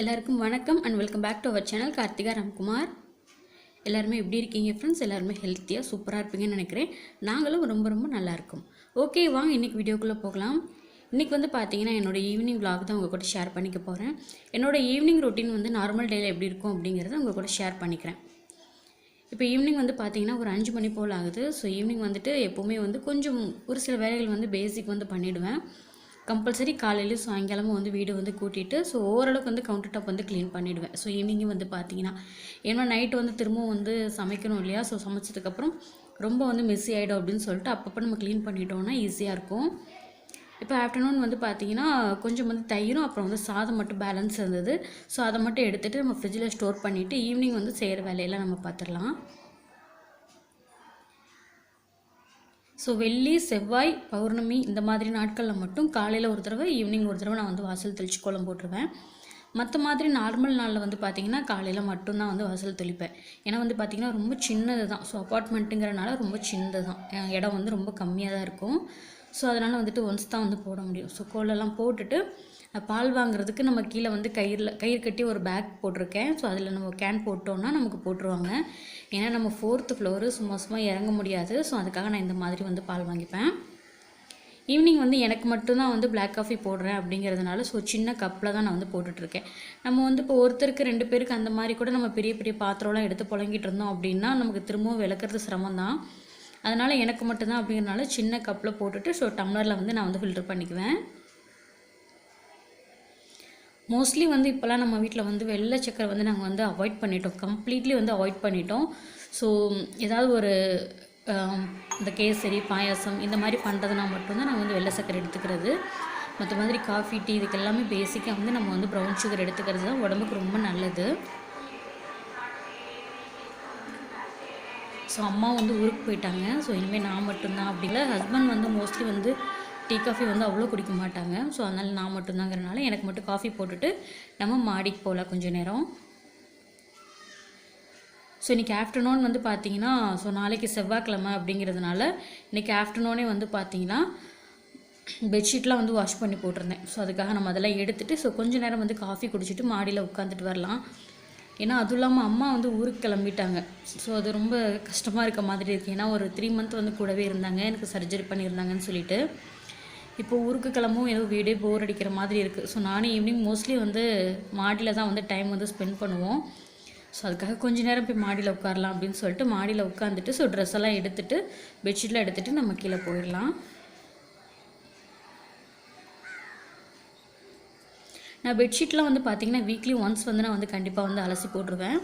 எல்லாருக்கும் வணக்கம் and welcome back to our channel Karthika Ramkumar. எல்லாருமே எப்படி இருக்கீங்க ஃப்ரெண்ட்ஸ் எல்லாருமே ஹெல்த்தியாக சூப்பராக இருப்பீங்கன்னு நினைக்கிறேன். நாங்களும் ரொம்ப ரொம்ப நல்லா ஓகே வாங்க இன்றைக்கி வீடியோக்குள்ளே போகலாம். இன்றைக்கி வந்து பார்த்தீங்கன்னா என்னோட ஈவினிங் vlog தான் உங்கள் கூட ஷேர் பண்ணிக்க போகிறேன் என்னோடய ஈவினிங் ரொட்டீன் வந்து நார்மல் டேயில் எப்படி இருக்கும் அப்படிங்கிறத உங்கள் கூட ஷேர் பண்ணிக்கிறேன். இப்போ ஈவினிங் வந்து பார்த்தீங்கன்னா ஒரு அஞ்சு மணி போல் ஆகுது. ஸோ ஈவினிங் வந்துட்டு எப்போவுமே வந்து கொஞ்சம் ஒரு சில வேலைகள் வந்து பேசிக் வந்து பண்ணிவிடுவேன் கம்பல்சரி காலையிலையும் சாயங்காலமும் வந்து வீடு வந்து கூட்டிட்டு ஸோ ஓரளவுக்கு வந்து கவுண்டர் டாப் வந்து க்ளீன் பண்ணிவிடுவேன் ஸோ ஈவினிங்கும் வந்து பார்த்தீங்கன்னா ஏன்னா நைட்டு வந்து திரும்பவும் வந்து சமைக்கணும் இல்லையா? ஸோ சமைச்சதுக்கப்புறம் ரொம்ப வந்து மெஸ்ஸி ஆகிடும் அப்படின்னு சொல்லிட்டு அப்பப்போ நம்ம க்ளீன் பண்ணிட்டோம்னா ஈஸியாக இருக்கும். இப்போ ஆஃப்டர்நூன் வந்து பார்த்தீங்கன்னா கொஞ்சம் வந்து தயிரும் அப்புறம் வந்து சாதம் மட்டும் பேலன்ஸ் இருந்தது. ஸோ அதை மட்டும் எடுத்துகிட்டு நம்ம ஃப்ரிட்ஜில் ஸ்டோர் பண்ணிவிட்டு ஈவினிங் வந்து செய்கிற வேலையெல்லாம் நம்ம பார்த்துடலாம் ஸோ வெள்ளி செவ்வாய் பௌர்ணமி இந்த மாதிரி நாட்களில் மட்டும் காலையில் ஒரு தடவை ஈவினிங் ஒரு தடவை நான் வந்து வாசல் தெளித்து கோலம் போட்டுருவேன். மற்ற மாதிரி நார்மல் நாளில் வந்து பார்த்திங்கன்னா காலையில் மட்டும்தான் வந்து வாசல் தெளிப்பேன். ஏன்னா வந்து பார்த்திங்கன்னா ரொம்ப சின்னது தான் ஸோ அப்பார்ட்மெண்ட்டுங்கிறனால ரொம்ப சின்னது தான் இடம் வந்து ரொம்ப கம்மியாக தான் இருக்கும். ஸோ அதனால் வந்துட்டு ஒன்ஸ் தான் வந்து போட முடியும். ஸோ கோலெல்லாம் போட்டுட்டு பால் வாங்குறதுக்கு நம்ம கீழே வந்து கயிறில் கயிறு கட்டி ஒரு பேக் போட்டிருக்கேன். ஸோ அதில் நம்ம கேன் போட்டோம்னா நமக்கு போட்டுருவாங்க. ஏன்னா நம்ம ஃபோர்த்து ஃப்ளோரு சும்மா சும்மா இறங்க முடியாது. ஸோ அதுக்காக நான் இந்த மாதிரி வந்து பால் வாங்கிப்பேன். ஈவினிங் வந்து எனக்கு மட்டும்தான் வந்து பிளாக் காஃபி போடுறேன் அப்படிங்கிறதுனால ஸோ சின்ன கப்பில் தான் நான் வந்து போட்டுட்ருக்கேன் நம்ம வந்து இப்போ ஒருத்தருக்கு ரெண்டு பேருக்கு அந்த மாதிரி கூட நம்ம பெரிய பெரிய பாத்திரம்லாம் எடுத்து புழங்கிட்டு இருந்தோம் அப்படின்னா நமக்கு திரும்பவும் விளக்குறது சிரமம் தான் அதனால் எனக்கு மட்டும்தான் அப்படிங்கிறனால சின்ன கப்பில் போட்டுட்டு ஸோ டம்ளரில் வந்து நான் வந்து ஃபில்டர் பண்ணிக்குவேன். மோஸ்ட்லி வந்து இப்போல்லாம் நம்ம வீட்டில் வந்து வெள்ளை சக்கரை வந்து நாங்கள் வந்து அவாய்ட் பண்ணிட்டோம். கம்ப்ளீட்லி வந்து அவாய்ட் பண்ணிட்டோம். ஸோ ஏதாவது ஒரு இந்த கேசரி பாயாசம் இந்த மாதிரி பண்ணுறதுனா மட்டும்தான் நாங்கள் வந்து வெள்ளை சக்கரை எடுத்துக்கிறது. மற்ற மாதிரி காஃபி டீ இதுக்கு எல்லாமே பேசிக்காக வந்து நம்ம வந்து ப்ரௌன் சுகர் எடுத்துக்கிறது தான் உடம்புக்கு ரொம்ப நல்லது. ஸோ அம்மா வந்து ஊருக்கு போயிட்டாங்க. ஸோ இனிமேல் நான் மட்டும்தான் அப்படி ஹஸ்பண்ட் வந்து மோஸ்ட்லி வந்து டீ காஃபி வந்து அவ்வளோ குடிக்க மாட்டாங்க. ஸோ அதனால் நான் மட்டும்தாங்கிறனால எனக்கு மட்டும் காஃபி போட்டுட்டு நம்ம மாடிக்கு போகலாம் கொஞ்சம் நேரம். ஸோ இன்றைக்கி ஆஃப்டர்நூன் வந்து பார்த்தீங்கன்னா ஸோ நாளைக்கு செவ்வாய்க்கிழமை அப்படிங்கிறதுனால இன்றைக்கி ஆஃப்டர்நூனே வந்து பார்த்தீங்கன்னா பெட்ஷீட்லாம் வந்து வாஷ் பண்ணி போட்டிருந்தேன். ஸோ அதுக்காக நம்ம அதெல்லாம் எடுத்துகிட்டு ஸோ கொஞ்ச நேரம் வந்து காஃபி குடிச்சிட்டு மாடியில் உட்காந்துட்டு வரலாம். ஏன்னா அதுவும் இல்லாமல் அம்மா வந்து ஊருக்கு கிளம்பிட்டாங்க. ஸோ அது ரொம்ப கஷ்டமாக இருக்க மாதிரி இருக்குது ஏன்னா ஒரு த்ரீ மந்த் வந்து கூடவே இருந்தாங்க. எனக்கு சர்ஜரி பண்ணியிருந்தாங்கன்னு சொல்லிட்டு. இப்போ ஊருக்கு கிளம்பவும் ஏதோ வீடே போர் அடிக்கிற மாதிரி இருக்குது ஸோ நானும் ஈவினிங் மோஸ்ட்லி வந்து மாடியில் தான் வந்து டைம் வந்து ஸ்பெண்ட் பண்ணுவோம். ஸோ அதுக்காக கொஞ்ச நேரம் போய் மாடியில் உட்காரலாம் அப்படின்னு சொல்லிட்டு மாடியில் உட்காந்துட்டு ஸோ ட்ரெஸ் எல்லாம் எடுத்துட்டு பெட்ஷீட்லாம் எடுத்துட்டு நம்ம கீழே போயிடலாம். நான் பெட்ஷீட்லாம் வந்து பார்த்திங்கன்னா வீக்லி ஒன்ஸ் வந்து நான் வந்து கண்டிப்பாக வந்து அலசி போட்டுருவேன்.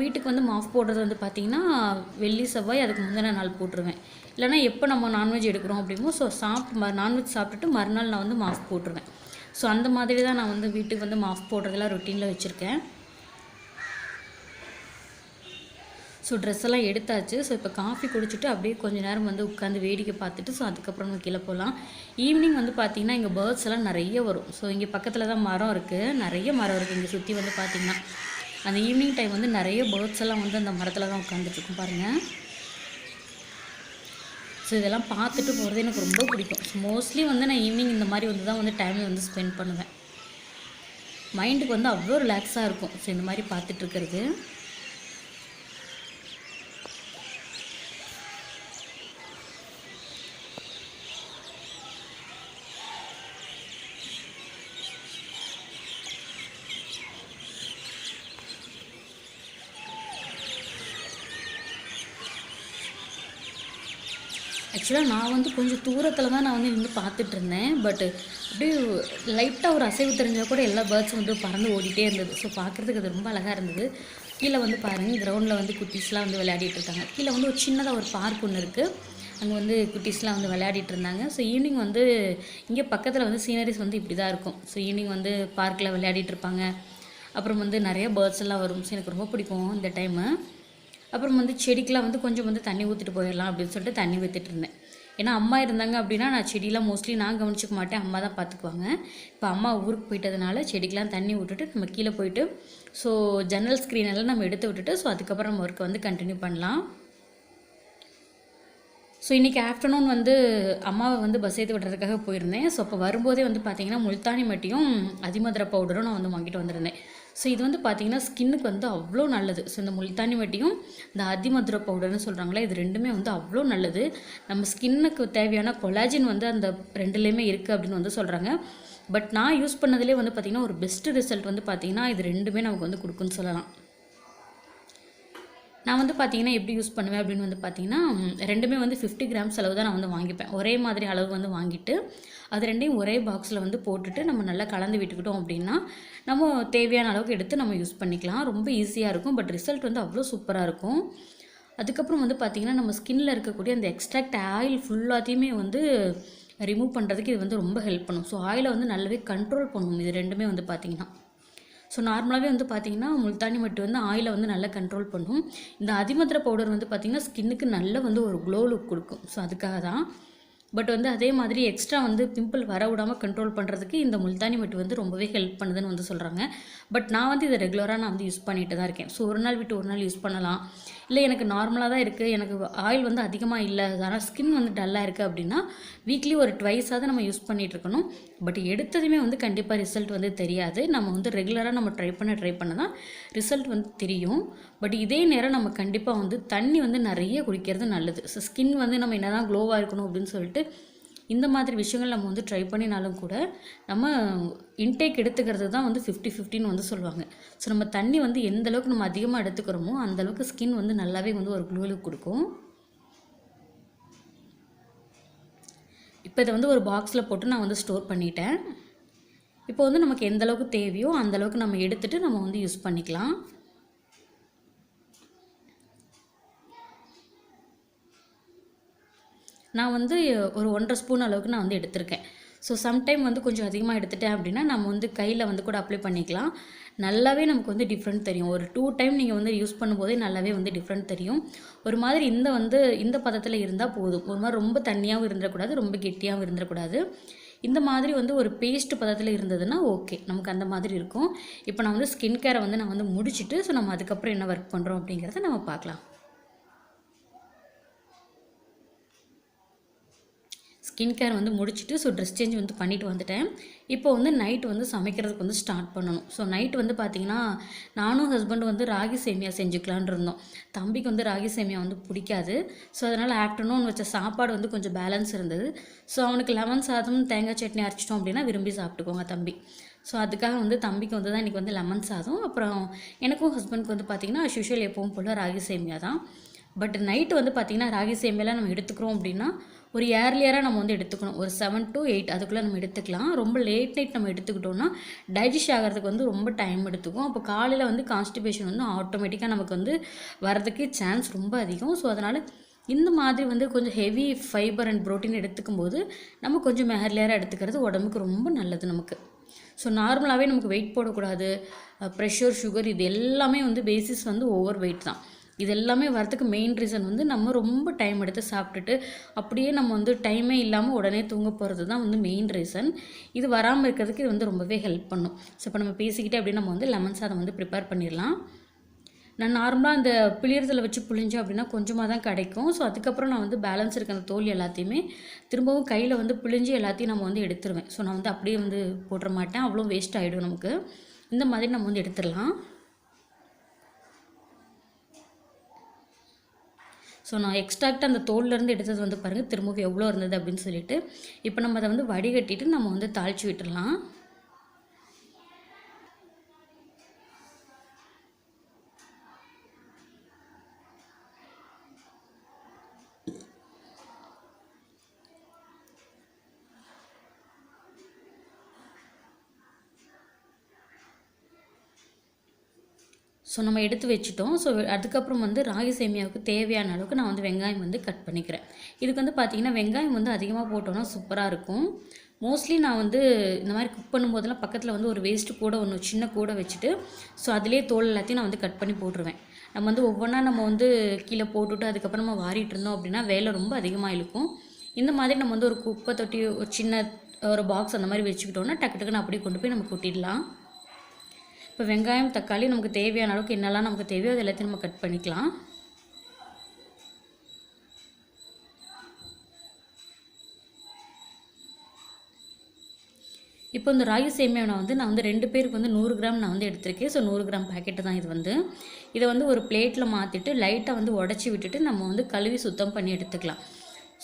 வீட்டுக்கு வந்து மாஃப் போடுறது வந்து பார்த்திங்கன்னா வெள்ளி செவ்வாய் அதுக்கு முந்தின நாள் போட்டுருவேன். இல்லைனா எப்போ நம்ம நான்வெஜ் எடுக்கிறோம் அப்படிமோ ஸோ சாப்பிட்டு நான்வெஜ் சாப்பிட்டுட்டு மறுநாள் நான் வந்து மாஃப் போட்டுருவேன். ஸோ அந்த மாதிரி தான் நான் வந்து வீட்டுக்கு வந்து மாஃப் போடுறதெல்லாம் ரொட்டீனில் வச்சுருக்கேன். ஸோ ட்ரெஸ் எல்லாம் எடுத்தாச்சு. ஸோ இப்போ காஃபி குடிச்சிட்டு அப்படியே கொஞ்ச நேரம் வந்து உட்காந்து வேடிக்கை பார்த்துட்டு ஸோ அதுக்கப்புறம் நம்ம கீழே போகலாம். ஈவினிங் வந்து பார்த்திங்கன்னா இங்கே பேர்ட்ஸ் எல்லாம் நிறைய வரும். ஸோ இங்கே பக்கத்தில் தான் மரம் இருக்குது நிறைய மரம் இருக்குது இங்கே சுற்றி வந்து பார்த்திங்கன்னா அந்த ஈவினிங் டைம் வந்து நிறைய பேர்ட்ஸ் எல்லாம் வந்து அந்த மரத்தில் தான் உட்காந்துட்ருக்கும் பாருங்கள் ஸோ இதெல்லாம் பார்த்துட்டு போகிறது எனக்கு ரொம்ப பிடிக்கும். ஸோ மோஸ்ட்லி வந்து நான் ஈவினிங் இந்த மாதிரி வந்து தான் வந்து டைமை வந்து ஸ்பெண்ட் பண்ணுவேன். மைண்டுக்கு வந்து அவ்வளோ ரிலாக்ஸாக இருக்கும். ஸோ இந்த மாதிரி பார்த்துட்ருக்கிறது ஆக்சுவலாக நான் வந்து கொஞ்சம் தூரத்தில் தான் நான் வந்து நின்று பார்த்துட்டு இருந்தேன். பட் அப்படியே லைட்டாக ஒரு அசைவு தெரிஞ்சால் கூட எல்லா பேர்ட்ஸும் வந்து பறந்து ஓடிட்டே இருந்தது. ஸோ பார்க்குறதுக்கு அது ரொம்ப அழகாக இருந்தது. கீழே வந்து பாருங்கள் கிரவுண்டில் வந்து குட்டீஸ்லாம் வந்து விளையாடிட்டு இருக்காங்க. கீழே வந்து ஒரு சின்னதாக ஒரு பார்க் ஒன்று இருக்குது அங்கே வந்து குட்டீஸ்லாம் வந்து விளையாடிட்டு இருந்தாங்க. ஸோ ஈவினிங் வந்து இங்கே பக்கத்தில் வந்து சீனரிஸ் வந்து இப்படி தான் இருக்கும். ஸோ ஈவினிங் வந்து பார்க்கில் விளையாடிட்டு இருப்பாங்க. அப்புறம் வந்து நிறைய பேர்ட்ஸ் எல்லாம் வரும். ஸோ எனக்கு ரொம்ப பிடிக்கும் இந்த டைமு அப்புறம் வந்து செடிக்கெலாம் வந்து கொஞ்சம் வந்து தண்ணி ஊற்றிட்டு போயிடலாம் அப்படின்னு சொல்லிட்டு தண்ணி ஊற்றிட்டு இருந்தேன். ஏன்னா அம்மா இருந்தாங்க அப்படின்னா நான் செடியெலாம் மோஸ்ட்லி நான் கவனிச்சிக்க மாட்டேன். அம்மா தான் பார்த்துக்குவாங்க இப்போ அம்மா ஊருக்கு போயிட்டதுனால செடிக்கெலாம் தண்ணி விட்டுட்டு நம்ம கீழே போயிட்டு ஸோ ஜன்னல் ஸ்க்ரீன் எல்லாம் நம்ம எடுத்து விட்டுட்டு ஸோ அதுக்கப்புறம் நம்ம ஒர்க்கை வந்து கண்டினியூ பண்ணலாம். ஸோ இன்றைக்கி ஆஃப்டர்நூன் வந்து அம்மாவை வந்து பஸ் ஏற்றி விடுறதுக்காக போயிருந்தேன். ஸோ அப்போ வரும்போதே வந்து பார்த்தீங்கன்னா முல்தானி மட்டியும் அதிமதுரை பவுடரும் நான் வந்து வாங்கிட்டு வந்திருந்தேன். ஸோ இது வந்து பார்த்திங்கன்னா ஸ்கின்னுக்கு வந்து அவ்வளோ நல்லது. ஸோ இந்த முல்தானி மட்டியும் இந்த அதிமதுரை பவுடர்னு சொல்கிறாங்களே இது ரெண்டுமே வந்து அவ்வளோ நல்லது. நம்ம ஸ்கின்னுக்கு தேவையான கொலாஜின் வந்து அந்த ரெண்டுலேயுமே இருக்குது அப்படின்னு வந்து சொல்கிறாங்க பட் நான் யூஸ் பண்ணதுலேயே வந்து பார்த்திங்கன்னா ஒரு பெஸ்ட்டு ரிசல்ட் வந்து பார்த்திங்கன்னா இது ரெண்டுமே நமக்கு வந்து கொடுக்குன்னு சொல்லலாம். நான் வந்து பார்த்தீங்கன்னா எப்படி யூஸ் பண்ணுவேன் அப்படின்னு வந்து பார்த்தீங்கன்னா ரெண்டுமே வந்து ஃபிஃப்டி கிராம்ஸ் அளவு தான் நான் வந்து வாங்கிப்பேன். ஒரே மாதிரி அளவு வந்து வாங்கிட்டு அது ரெண்டையும் ஒரே பாக்ஸில் வந்து போட்டுட்டு நம்ம நல்லா கலந்து விட்டுக்கிட்டோம் அப்படின்னா நம்ம தேவையான அளவுக்கு எடுத்து நம்ம யூஸ் பண்ணிக்கலாம். ரொம்ப ஈஸியாக இருக்கும். பட் ரிசல்ட் வந்து அவ்வளோ சூப்பராக இருக்கும். அதுக்கப்புறம் வந்து பார்த்திங்கன்னா நம்ம ஸ்கின்னில் இருக்கக்கூடிய அந்த எக்ஸ்ட்ராக்ட் ஆயில் ஃபுல்லாத்தையுமே வந்து ரிமூவ் பண்ணுறதுக்கு இது வந்து ரொம்ப ஹெல்ப் பண்ணும். ஸோ ஆயிலை வந்து நல்லாவே கண்ட்ரோல் பண்ணும். இது ரெண்டுமே வந்து பார்த்திங்கன்னா ஸோ நார்மலாகவே வந்து பார்த்திங்கன்னா முல்தானி மட்டு வந்து ஆயிலை வந்து நல்லா கண்ட்ரோல் பண்ணும். இந்த அதிமதுரை பவுடர் வந்து பார்த்திங்கன்னா ஸ்கின்னுக்கு நல்ல வந்து ஒரு க்ளோ லுக் கொடுக்கும். ஸோ அதுக்காக தான். பட் வந்து அதே மாதிரி எக்ஸ்ட்ரா வந்து பிம்பிள் வர விடாமல் கண்ட்ரோல் பண்ணுறதுக்கு இந்த முல்தானி மட்டு வந்து ரொம்பவே ஹெல்ப் பண்ணுதுன்னு வந்து சொல்கிறாங்க பட் நான் வந்து இதை ரெகுலராக நான் வந்து யூஸ் பண்ணிட்டு தான் இருக்கேன். ஸோ ஒரு நாள் விட்டு ஒரு நாள் யூஸ் பண்ணலாம். இல்லை எனக்கு நார்மலாக தான் இருக்குது எனக்கு ஆயில் வந்து அதிகமாக இல்லை. ஆனால் ஸ்கின் வந்து டல்லாக இருக்குது அப்படின்னா வீக்லி ஒரு ட்வைஸாவது நம்ம யூஸ் பண்ணிகிட்ருக்கணும் இருக்கணும். பட் எடுத்ததுமே வந்து கண்டிப்பாக ரிசல்ட் வந்து தெரியாது. நம்ம வந்து ரெகுலராக நம்ம ட்ரை பண்ண ட்ரை பண்ண தான் ரிசல்ட் வந்து தெரியும். பட் இதே நேரம் நம்ம கண்டிப்பாக வந்து தண்ணி வந்து நிறைய குடிக்கிறது நல்லது. ஸோ ஸ்கின் வந்து நம்ம என்ன தான் க்ளோவாக இருக்கணும் அப்படின்னு சொல்லிட்டு இந்த மாதிரி விஷயங்கள் நம்ம வந்து ட்ரை பண்ணினாலும் கூட நம்ம இன்டேக் எடுத்துக்கிறது தான் வந்து ஃபிஃப்டி ஃபிஃப்டின்னு வந்து சொல்லுவாங்க. ஸோ நம்ம தண்ணி வந்து எந்த அளவுக்கு நம்ம அதிகமாக எடுத்துக்கிறோமோ அந்தளவுக்கு ஸ்கின் வந்து நல்லாவே வந்து ஒரு க்ளோலுக்கு கொடுக்கும். இப்போ இதை வந்து ஒரு பாக்ஸில் போட்டு நான் வந்து ஸ்டோர் பண்ணிட்டேன். இப்போ வந்து நமக்கு எந்த அளவுக்கு தேவையோ அந்த அளவுக்கு நம்ம எடுத்துகிட்டு நம்ம வந்து யூஸ் பண்ணிக்கலாம். நான் வந்து ஒரு ஒன்றரை ஸ்பூன் அளவுக்கு நான் வந்து எடுத்திருக்கேன். ஸோ சம்டைம் வந்து கொஞ்சம் அதிகமாக எடுத்துட்டேன் அப்படின்னா நம்ம வந்து கையில் வந்து கூட அப்ளை பண்ணிக்கலாம். நல்லாவே நமக்கு வந்து டிஃப்ரெண்ட் தெரியும். ஒரு டூ டைம் நீங்கள் வந்து யூஸ் பண்ணும்போதே நல்லாவே வந்து டிஃப்ரெண்ட் தெரியும். ஒரு மாதிரி இந்த வந்து இந்த பதத்தில் இருந்தால் போதும். ஒரு மாதிரி ரொம்ப தண்ணியாகவும் இருந்துடக்கூடாது ரொம்ப கெட்டியாகவும் இருந்துடக்கூடாது. இந்த மாதிரி வந்து ஒரு பேஸ்ட் பதத்தில் இருந்ததுன்னா ஓகே நமக்கு அந்த மாதிரி இருக்கும். இப்போ நான் வந்து ஸ்கின் கேரை வந்து நான் வந்து முடிச்சுட்டு ஸோ நம்ம அதுக்கப்புறம் என்ன ஒர்க் பண்ணுறோம் அப்படிங்கிறத நம்ம பார்க்கலாம். ஸ்கின் கேர் வந்து முடிச்சுட்டு ஸோ ட்ரெஸ் சேஞ்ச் வந்து பண்ணிட்டு வந்துட்டேன். இப்போ வந்து நைட் வந்து சமைக்கிறதுக்கு வந்து ஸ்டார்ட் பண்ணணும். ஸோ நைட் வந்து பார்த்திங்கன்னா நானும் ஹஸ்பண்ட் வந்து ராகி சேமியா செஞ்சுக்கலான் இருந்தோம். தம்பிக்கு வந்து ராகி சேமியா வந்து பிடிக்காது. ஸோ அதனால் ஆஃப்டர்நூன் வச்ச சாப்பாடு வந்து கொஞ்சம் பேலன்ஸ் இருந்தது. ஸோ அவனுக்கு லெமன் சாதம் தேங்காய் சட்னி அரைச்சிட்டோம் அப்படின்னா விரும்பி சாப்பிட்டுக்கோங்க தம்பி. ஸோ அதுக்காக வந்து தம்பிக்கு வந்து தான் இன்றைக்கி வந்து லெமன் சாதம். அப்புறம் எனக்கும் ஹஸ்பண்ட்க்கு வந்து பார்த்திங்கன்னா யூஷுவல் எப்பவும் போல் ராகி சேமியா தான் பட் நைட்டு வந்து பார்த்திங்கன்னா ராகி சேமியாலாம் நம்ம எடுத்துக்கிறோம் அப்படின்னா ஒரு ஏர்லியராக நம்ம வந்து எடுத்துக்கணும். ஒரு செவன் டு எயிட் அதுக்குள்ளே நம்ம எடுத்துக்கலாம். ரொம்ப லேட் நைட் நம்ம எடுத்துக்கிட்டோம்னா டைஜஸ்ட் ஆகிறதுக்கு வந்து ரொம்ப டைம் எடுத்துக்கும். அப்போ காலையில் வந்து கான்ஸ்டிபேஷன் வந்து ஆட்டோமேட்டிக்காக நமக்கு வந்து வரதுக்கு சான்ஸ் ரொம்ப அதிகம். ஸோ அதனால் இந்த மாதிரி வந்து கொஞ்சம் ஹெவி ஃபைபர் அண்ட் ப்ரோட்டீன் எடுத்துக்கும் போது நம்ம கொஞ்சம் மெஹர்லியராக எடுத்துக்கிறது உடம்புக்கு ரொம்ப நல்லது நமக்கு. ஸோ நார்மலாகவே நமக்கு வெயிட் போடக்கூடாது. ப்ரெஷர் சுகர் இது எல்லாமே வந்து பேசிஸ் வந்து ஓவர் வெயிட் தான். இது எல்லாமே வரத்துக்கு மெயின் ரீசன் வந்து நம்ம ரொம்ப டைம் எடுத்து சாப்பிட்டுட்டு அப்படியே நம்ம வந்து டைமே இல்லாமல் உடனே தூங்க போகிறது தான் வந்து மெயின் ரீசன் இது வராமல் இருக்கிறதுக்கு இது வந்து ரொம்பவே ஹெல்ப் பண்ணும். ஸோ இப்போ நம்ம பேசிக்கிட்டே அப்படியே நம்ம வந்து லெமன் சாதம் வந்து ப்ரிப்பேர் பண்ணிடலாம். நான் நார்மலாக அந்த பிளியறதில் வச்சு புளிஞ்சேன் அப்படின்னா கொஞ்சமாக தான் கிடைக்கும். ஸோ அதுக்கப்புறம் நான் வந்து பேலன்ஸ் இருக்க அந்த தோல் எல்லாத்தையுமே திரும்பவும் கையில் வந்து பிழிஞ்சு எல்லாத்தையும் நம்ம வந்து எடுத்துருவேன். ஸோ நான் வந்து அப்படியே வந்து போட்டுற மாட்டேன். அவ்வளோ வேஸ்ட் ஆகிடும் நமக்கு. இந்த மாதிரி நம்ம வந்து எடுத்துடலாம். ஸோ நான் எக்ஸ்ட்ராக்ட் அந்த தோல்லேருந்து எடுத்தது வந்து பாருங்கள் திரும்பவும் எவ்வளோ இருந்தது அப்படின்னு சொல்லிட்டு இப்போ நம்ம அதை வந்து வடிகட்டிட்டு நம்ம வந்து தாளித்து விட்டுடலாம் ஸோ நம்ம எடுத்து வச்சுட்டோம். ஸோ அதுக்கப்புறம் வந்து ராகி சேமியாவுக்கு தேவையான அளவுக்கு நான் வந்து வெங்காயம் வந்து கட் பண்ணிக்கிறேன். இதுக்கு வந்து பார்த்திங்கன்னா வெங்காயம் வந்து அதிகமாக போட்டோன்னா சூப்பராக இருக்கும். மோஸ்ட்லி நான் வந்து இந்த மாதிரி குக் பண்ணும்போதெல்லாம் பக்கத்தில் வந்து ஒரு வேஸ்ட்டு கூட ஒன்று சின்ன கூட வச்சுட்டு ஸோ அதிலே தோல் எல்லாத்தையும் நான் வந்து கட் பண்ணி போட்டுருவேன். நம்ம வந்து ஒவ்வொன்றா நம்ம வந்து கீழே போட்டுவிட்டு அதுக்கப்புறம் நம்ம வாரிட்டு இருந்தோம் அப்படின்னா வேலை ரொம்ப அதிகமாக இழுக்கும். இந்த மாதிரி நம்ம வந்து ஒரு குப்பை தொட்டி ஒரு சின்ன ஒரு பாக்ஸ் அந்த மாதிரி வச்சுக்கிட்டோம்னா டக்கு டக்குன்னு அப்படியே கொண்டு போய் நம்ம கொட்டிடலாம். இப்போ வெங்காயம் தக்காளி நமக்கு தேவையான அளவுக்கு என்னெல்லாம் நமக்கு தேவையோ அது எல்லாத்தையும் நம்ம கட் பண்ணிக்கலாம். இப்போ இந்த ராகி சேமியாவை வந்து நான் வந்து ரெண்டு பேருக்கு வந்து நூறு கிராம் நான் வந்து எடுத்திருக்கேன். ஸோ நூறு கிராம் பாக்கெட்டு தான் இது வந்து. இதை வந்து ஒரு பிளேட்டில் மாற்றிட்டு லைட்டாக வந்து உடச்சி விட்டுட்டு நம்ம வந்து கழுவி சுத்தம் பண்ணி எடுத்துக்கலாம்.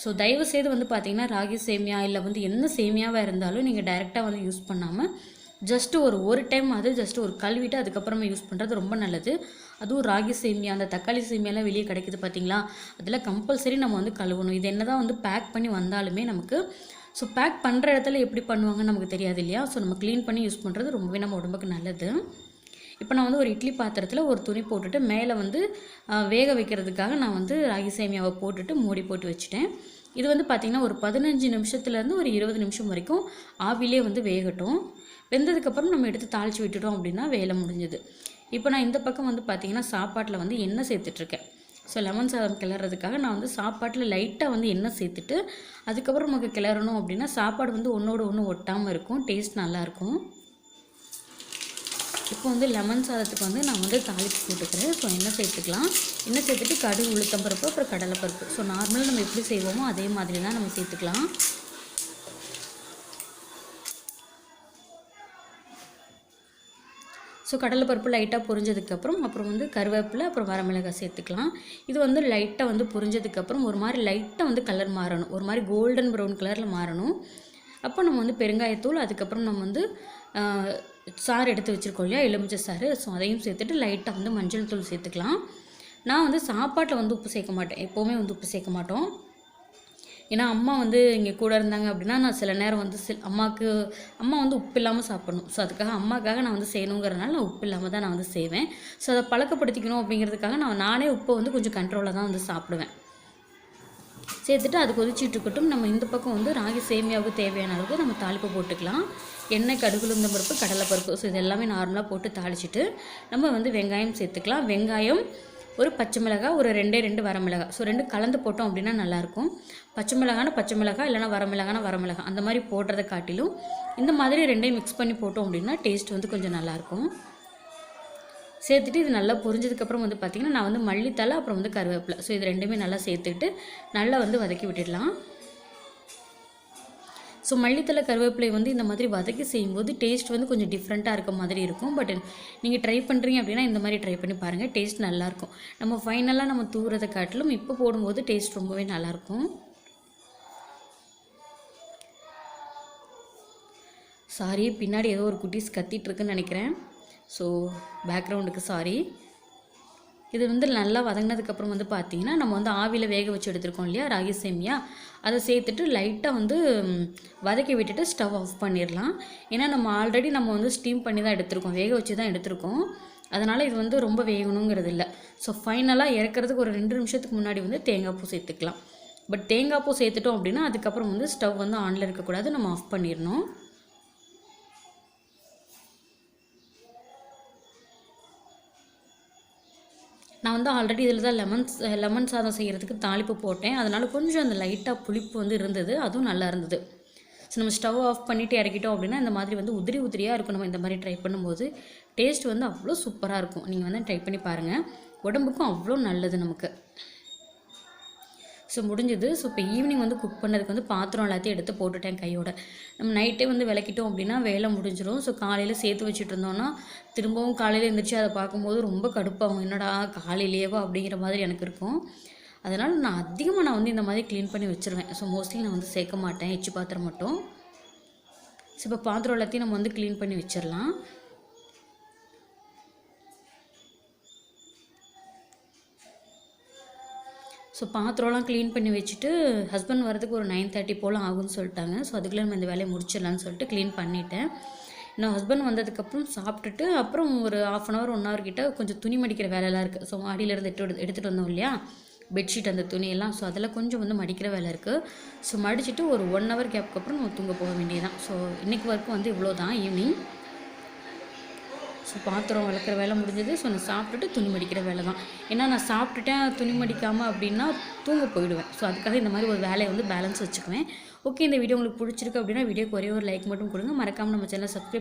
ஸோ தயவு செய்து வந்து பார்த்திங்கன்னா ராகி சேமியா இல்லை வந்து என்ன சேமியாவாக இருந்தாலும் நீங்கள் டைரெக்டாக வந்து யூஸ் பண்ணாமல் ஜஸ்ட்டு ஒரு ஒரு டைம் அது ஜஸ்ட் ஒரு கழுவிட்டு அதுக்கப்புறமா யூஸ் பண்ணுறது ரொம்ப நல்லது. அதுவும் ராகி சேமியா அந்த தக்காளி சேமியாலாம் வெளியே கிடைக்குது பார்த்தீங்களா அதில் கம்பல்சரி நம்ம வந்து கழுவணும். இது என்ன தான் வந்து பேக் பண்ணி வந்தாலுமே நமக்கு ஸோ பேக் பண்ணுற இடத்துல எப்படி பண்ணுவாங்கன்னு நமக்கு தெரியாது இல்லையா? ஸோ நம்ம க்ளீன் பண்ணி யூஸ் பண்ணுறது ரொம்பவே நம்ம உடம்புக்கு நல்லது. இப்போ நான் வந்து ஒரு இட்லி பாத்திரத்தில் ஒரு துணி போட்டுட்டு மேலே வந்து வேக வைக்கிறதுக்காக நான் வந்து ராகி சேமியாவை போட்டுட்டு மூடி போட்டு வச்சுட்டேன். இது வந்து பார்த்திங்கன்னா ஒரு பதினஞ்சு நிமிஷத்துலேருந்து ஒரு இருபது நிமிஷம் வரைக்கும் ஆவிலே வந்து வேகட்டும். வெந்ததுக்கப்புறம் நம்ம எடுத்து தாளித்து விட்டுட்டோம் அப்படின்னா வேலை முடிஞ்சது. இப்போ நான் இந்த பக்கம் வந்து பார்த்திங்கன்னா சாப்பாட்டில் வந்து எண்ணெய் சேர்த்துட்ருக்கேன். ஸோ லெமன் சாதம் கிளறதுக்காக நான் வந்து சாப்பாட்டில் லைட்டாக வந்து எண்ணெய் சேர்த்துட்டு அதுக்கப்புறம் நமக்கு கிளறணும் அப்படின்னா சாப்பாடு வந்து ஒன்றோட ஒன்று ஒட்டாமல் இருக்கும் டேஸ்ட் நல்லாயிருக்கும் இப்போ வந்து லெமன் சாதத்துக்கு வந்து நான் வந்து தாளித்து போட்டுக்கிறேன். ஸோ எண்ணெய் சேர்த்துக்கலாம். எண்ணெய் சேர்த்துட்டு கடுகு உளுத்தம் பருப்பு அப்புறம் கடலைப்பருப்பு. ஸோ நார்மலாக நம்ம எப்படி செய்வோமோ அதே மாதிரி தான் நம்ம சேர்த்துக்கலாம். ஸோ கடலை பருப்பு லைட்டாக பொரிஞ்சதுக்கப்புறம் அப்புறம் வந்து கருவேப்பிலை அப்புறம் வரமிளகாய் சேர்த்துக்கலாம். இது வந்து லைட்டாக வந்து பொரிஞ்சதுக்கப்புறம் ஒரு மாதிரி லைட்டாக வந்து கலர் மாறணும். ஒரு மாதிரி கோல்டன் ப்ரௌன் கலரில் மாறணும். அப்போ நம்ம வந்து பெருங்காயத்தூள் அதுக்கப்புறம் நம்ம வந்து சாறு எடுத்து வச்சுருக்கோம் இல்லையா எலுமிச்சை சாறு. ஸோ அதையும் சேர்த்துட்டு லைட்டாக வந்து மஞ்சள் தூள் சேர்த்துக்கலாம். நான் வந்து சாப்பாட்டில் வந்து உப்பு சேர்க்க மாட்டேன். எப்போவுமே வந்து உப்பு சேர்க்க மாட்டோம். ஏன்னா அம்மா வந்து இங்கே கூட இருந்தாங்க அப்படின்னா நான் சில நேரம் வந்து சில அம்மாவுக்கு அம்மா வந்து உப்பு இல்லாமல் சாப்பிடணும். ஸோ அதுக்காக அம்மாக்காக நான் வந்து செய்யணுங்கிறனால நான் உப்பு இல்லாமல் தான் நான் வந்து செய்வேன். ஸோ அதை பழக்கப்படுத்திக்கணும் அப்படிங்கிறதுக்காக நான் நானே உப்பை வந்து கொஞ்சம் கண்ட்ரோலாக தான் வந்து சாப்பிடுவேன். சேர்த்துட்டு அது கொதிச்சிட்டு இருக்கட்டும். நம்ம இந்த பக்கம் வந்து ராகி சேமியாவுக்கு தேவையான அளவுக்கு நம்ம தாளிப்பு போட்டுக்கலாம். எண்ணெய் கடுகு பருப்பு கடலைப்பருப்பு ஸோ இது எல்லாமே நார்மலாக போட்டு தாளிச்சிட்டு நம்ம வந்து வெங்காயம் சேர்த்துக்கலாம். வெங்காயம் ஒரு பச்சை மிளகாய் ஒரு ரெண்டே ரெண்டு வரமிளகாய் ஸோ ரெண்டு கலந்து போட்டோம் அப்படின்னா நல்லாயிருக்கும். பச்சை மிளகானா பச்சை மிளகாய் இல்லைனா வரமிளகானா வரமிளகாய் அந்த மாதிரி போடுறதை காட்டிலும் இந்த மாதிரி ரெண்டையும் மிக்ஸ் பண்ணி போட்டோம் அப்படின்னா டேஸ்ட் வந்து கொஞ்சம் நல்லாயிருக்கும். சேர்த்துட்டு இது நல்லா பொரிஞ்சதுக்கப்புறம் வந்து பார்த்திங்கன்னா நான் வந்து மல்லித்தலை அப்புறம் வந்து கருவேப்பிலை. ஸோ இது ரெண்டுமே நல்லா சேர்த்துக்கிட்டு நல்லா வந்து வதக்கி விட்டுடலாம். ஸோ மல்லித்தலை கருவேப்பிலை வந்து இந்த மாதிரி வதக்கி செய்யும்போது டேஸ்ட் வந்து கொஞ்சம் டிஃப்ரெண்ட்டாக இருக்க மாதிரி இருக்கும். பட் நீங்கள் ட்ரை பண்ணுறீங்க அப்படின்னா இந்த மாதிரி ட்ரை பண்ணி பாருங்கள் டேஸ்ட் நல்லாயிருக்கும் நம்ம ஃபைனலாக நம்ம தூறதை காட்டிலும் இப்போ போடும்போது டேஸ்ட் ரொம்பவே நல்லாயிருக்கும் சாரி பின்னாடி ஏதோ ஒரு குட்டீஸ் கத்திட்டு இருக்குன்னு நினைக்கிறேன். ஸோ பேக்ரவுண்டுக்கு சாரி இது வந்து நல்லா வதங்கினதுக்கப்புறம் வந்து பார்த்தீங்கன்னா நம்ம வந்து ஆவியில் வேக வச்சு எடுத்திருக்கோம் இல்லையா ராகி சேமியா. அதை சேர்த்துட்டு லைட்டாக வந்து வதக்கி விட்டுட்டு ஸ்டவ் ஆஃப் பண்ணிடலாம் ஏன்னா நம்ம ஆல்ரெடி நம்ம வந்து ஸ்டீம் பண்ணி தான் எடுத்திருக்கோம் வேக வச்சு தான் எடுத்திருக்கோம். அதனால் இது வந்து ரொம்ப வேகணுங்கிறது இல்லை ஸோ ஃபைனலாக இறக்கிறதுக்கு ஒரு ரெண்டு நிமிஷத்துக்கு முன்னாடி வந்து தேங்காய் பூ சேர்த்துக்கலாம். பட் தேங்காய் பூ சேர்த்துட்டோம் அப்படின்னா அதுக்கப்புறம் வந்து ஸ்டவ் வந்து ஆனில் இருக்கக்கூடாது நம்ம ஆஃப் பண்ணிடணும் நான் வந்து ஆல்ரெடி இதில் தான் லெமன் லெமன் சாதம் செய்கிறதுக்கு தாளிப்பு போட்டேன். அதனால் கொஞ்சம் அந்த லைட்டாக புளிப்பு வந்து இருந்தது. அதுவும் நல்லா இருந்தது. ஸோ நம்ம ஸ்டவ் ஆஃப் பண்ணிவிட்டு இறக்கிட்டோம் அப்படின்னா இந்த மாதிரி வந்து உதிரி உதிரியாக இருக்கும். நம்ம இந்த மாதிரி ட்ரை பண்ணும்போது டேஸ்ட் வந்து அவ்வளோ சூப்பராக இருக்கும். நீங்கள் வந்து ட்ரை பண்ணி பாருங்கள் உடம்புக்கும் அவ்வளோ நல்லது நமக்கு. ஸோ முடிஞ்சது. ஸோ இப்போ ஈவினிங் வந்து குக் பண்ணதுக்கு வந்து பாத்திரம் எல்லாத்தையும் எடுத்து போட்டுட்டேன் கையோட. நம்ம நைட்டே வந்து விளக்கிட்டோம் அப்படின்னா வேலை முடிஞ்சிடும் ஸோ காலையில் சேர்த்து வச்சுட்டு இருந்தோம்னா திரும்பவும் காலையில் எழுந்திரிச்சு அதை பார்க்கும்போது ரொம்ப கடுப்பாகும். என்னடா காலையிலேயேவா அப்படிங்கிற மாதிரி எனக்கு இருக்கும். அதனால் நான் அதிகமாக நான் வந்து இந்த மாதிரி க்ளீன் பண்ணி வச்சுருவேன். ஸோ மோஸ்ட்லி நான் வந்து சேர்க்க மாட்டேன். எச்சு பாத்திரம் மட்டும். ஸோ இப்போ பாத்திரம் எல்லாத்தையும் நம்ம வந்து க்ளீன் பண்ணி வச்சிடலாம். ஸோ பாத்திரம்லாம் க்ளீன் பண்ணி வச்சுட்டு ஹஸ்பண்ட் வரதுக்கு ஒரு நைன் தேர்ட்டி போல் ஆகும்னு சொல்லிட்டாங்க. ஸோ அதுக்குள்ளே நம்ம இந்த வேலையை முடிச்சிடலான்னு சொல்லிட்டு க்ளீன் பண்ணிட்டேன். நான் ஹஸ்பண்ட் வந்ததுக்கப்புறம் சாப்பிட்டுட்டு அப்புறம் ஒரு half an hour one hour கிட்ட கொஞ்சம் துணி மடிக்கிற வேலையெல்லாம் இருக்குது ஸோ மாடியிலேருந்து எட்டு எடுத்துகிட்டு வந்தோம் இல்லையா? பெட்ஷீட் அந்த துணியெல்லாம். ஸோ அதெல்லாம் கொஞ்சம் வந்து மடிக்கிற வேலை இருக்குது ஸோ மடிச்சுட்டு ஒரு ஒன் ஹவர் கேப்க்கு அப்புறம் நம்ம தூங்க போக வேண்டியதுதான். ஸோ இன்றைக்கி ஒர்க் வந்து இவ்வளோ தான் ஈவினிங் ஸோ பாத்திரம் விளக்குற வேலை முடிஞ்சது. ஸோ நான் சாப்பிட்டுட்டு துணி மடிக்கிற வேலை தான். ஏன்னா நான் சாப்பிட்டுட்டேன் துணி மடிக்காமல் அப்படின்னா தூங்க போயிடுவேன். ஸோ அதுக்காக இந்த மாதிரி ஒரு வேலையை வந்து பேலன்ஸ் வச்சுக்குவேன். ஓகே இந்த வீடியோ உங்களுக்கு பிடிச்சிருக்கு அப்படின்னா வீடியோக்கு ஒரே ஒரு லைக் மட்டும் கொடுங்க. மறக்காமல் நம்ம சேனல் சப்ஸ்கிரைப்